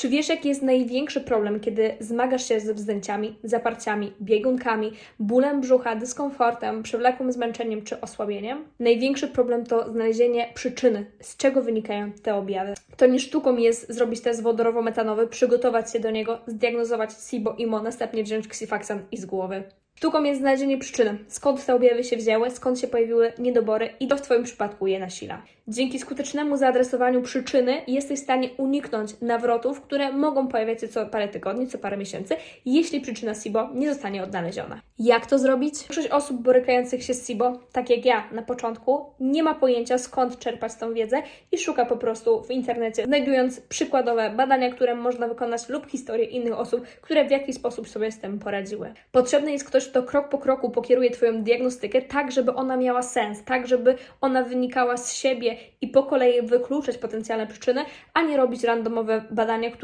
Czy wiesz, jaki jest największy problem, kiedy zmagasz się ze wzdęciami, zaparciami, biegunkami, bólem brzucha, dyskomfortem, przewlekłym zmęczeniem czy osłabieniem? Największy problem to znalezienie przyczyny, z czego wynikają te objawy. To nie sztuką jest zrobić test wodorowo-metanowy, przygotować się do niego, zdiagnozować SIBO, IMO, następnie wziąć ksifaksan i z głowy. Sztuką jest znalezienie przyczyny, skąd te objawy się wzięły, skąd się pojawiły niedobory i to w Twoim przypadku je nasila. Dzięki skutecznemu zaadresowaniu przyczyny jesteś w stanie uniknąć nawrotów, które mogą pojawiać się co parę tygodni, co parę miesięcy, jeśli przyczyna SIBO nie zostanie odnaleziona. Jak to zrobić? Większość osób borykających się z SIBO, tak jak ja na początku, nie ma pojęcia skąd czerpać tą wiedzę i szuka po prostu w internecie, znajdując przykładowe badania, które można wykonać lub historie innych osób, które w jakiś sposób sobie z tym poradziły. Potrzebny jest ktoś, kto krok po kroku pokieruje Twoją diagnostykę tak, żeby ona miała sens, tak, żeby ona wynikała z siebie i po kolei wykluczać potencjalne przyczyny, a nie robić randomowe badania, które